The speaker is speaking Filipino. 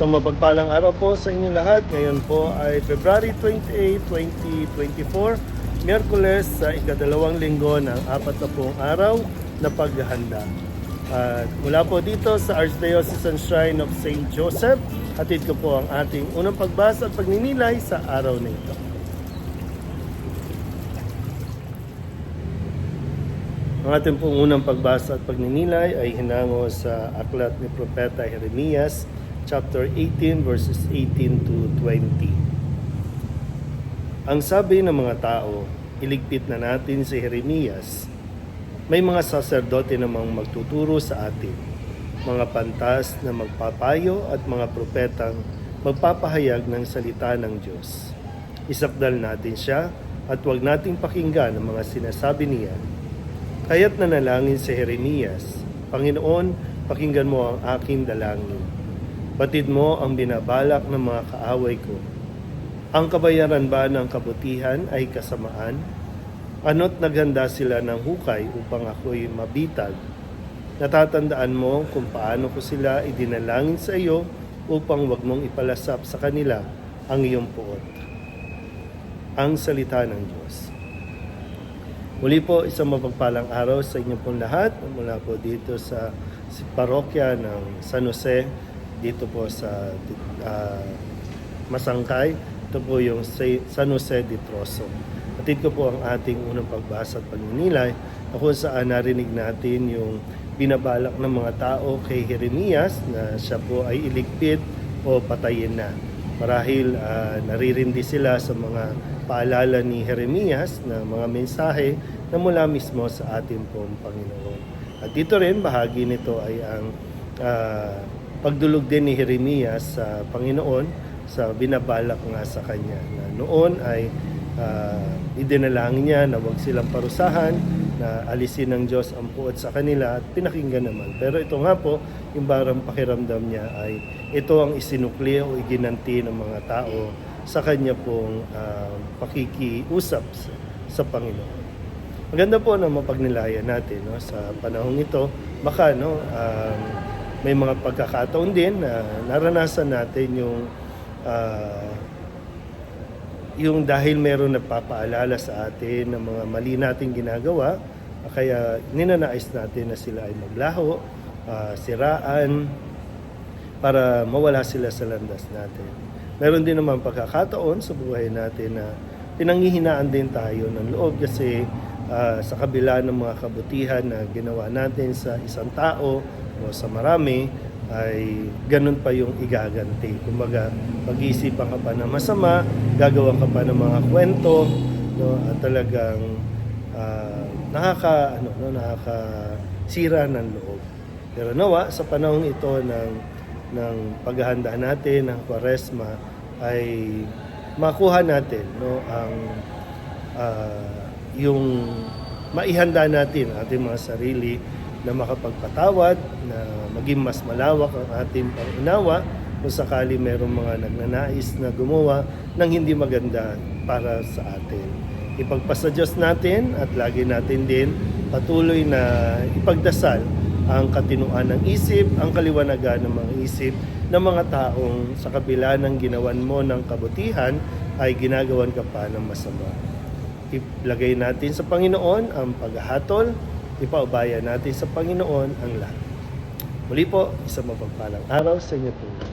Isang mapagpalang araw po sa inyo lahat. Ngayon po ay February 28, 2024, Miyerkules sa ikadalawang linggo ng apat na pong araw na paghahanda. At mula po dito sa Archdiocesan Shrine of St. Joseph, hatid ko po ang ating unang pagbasa at pagninilay sa araw na ito. Ang ating pong unang pagbasa at pagninilay ay hinango sa aklat ni Propeta Jeremias, chapter 18, verses 18 to 20. Ang sabi ng mga tao, iligpit na natin si Jeremias. May mga saserdote namang magtuturo sa atin, mga pantas na magpapayo at mga propetang magpapahayag ng salita ng Diyos. Isakdal natin siya at huwag nating pakinggan ang mga sinasabi niya Kaya't nanalangin si Jeremias, Panginoon, pakinggan mo ang aking dalangin. Batid mo ang binabalak ng mga kaaway ko. Ang kabayaran ba ng kabutihan ay kasamaan? Ano't naghanda sila ng hukay upang ako'y mabitag? Natatandaan mo kung paano ko sila idinalangin sa iyo upang wag mong ipalasap sa kanila ang iyong puot. Ang salita ng Diyos. Muli po, isang mapagpalang araw sa inyo pong lahat mula po dito sa, parokya ng San Jose, dito po sa ah, Masangkay. Ito po yung Sa- San Jose de Troso. Atid ko po ang ating unang pagbasa at pagninilay na kung saan narinig natin yung binabalak ng mga tao kay Jeremias na siya po ay iligpit o patayin na. Marahil ah, naririndi sila sa mga paalala ni Jeremias na mga mensahe na mula mismo sa ating pong Panginoon. At dito rin, bahagi nito ay ang ah, pagdulog din ni Jeremias sa Panginoon sa binabalak nga sa kanya. Na noon ay ah, idinalangin niya na huwag silang parusahan, na alisin ng Diyos ang puot sa kanila at pinakinggan naman. Pero ito nga po, yung barang pakiramdam niya ay ito ang isinukli o iginanti ng mga tao sa kanya pong ah, pakikiusap sa, sa Panginoon. Maganda po na mapagnilayan natin no, sa panahong ito. Baka no, um, may mga pagkakataon din na naranasan natin yung ah, yung dahil meron nagpapaalala sa atin ng mga mali nating ginagawa, kaya ninanais natin na sila ay maglaho, ah, siraan, para mawala sila sa landas natin. Meron din naman pagkakataon sa buhay natin na pinanghihinaan din tayo ng loob kasi ah, sa kabila ng mga kabutihan na ginawa natin sa isang tao o sa marami, ay ganun pa yung igaganti. Kumbaga, pag-iisipan ka pa ng masama, gagawa ka pa ng mga kwento, no, at talagang ah, nakaka, ano, no, nakakasira ng loob. Pero nawa, sa panahong ito ng, ng paghahanda natin ng kwaresma, ay makuha natin no, ang ah, yung maihanda natin ang ating mga sarili na makapagpatawad, na maging mas malawak ang ating pangunawa kung sakali mayroong mga nagnanais na gumawa ng hindi maganda para sa atin. Ipagpasa Diyos natin at lagi natin din patuloy na ipagdasal ang katinuan ng isip, ang kaliwanagan ng mga isip ng mga taong sa kabila ng ginawan mo ng kabutihan ay ginagawan ka pa ng masama ilagay natin sa Panginoon ang paghahatol, ipaubaya natin sa Panginoon ang lahat. Muli po, isang mapagpalang araw sa inyo po.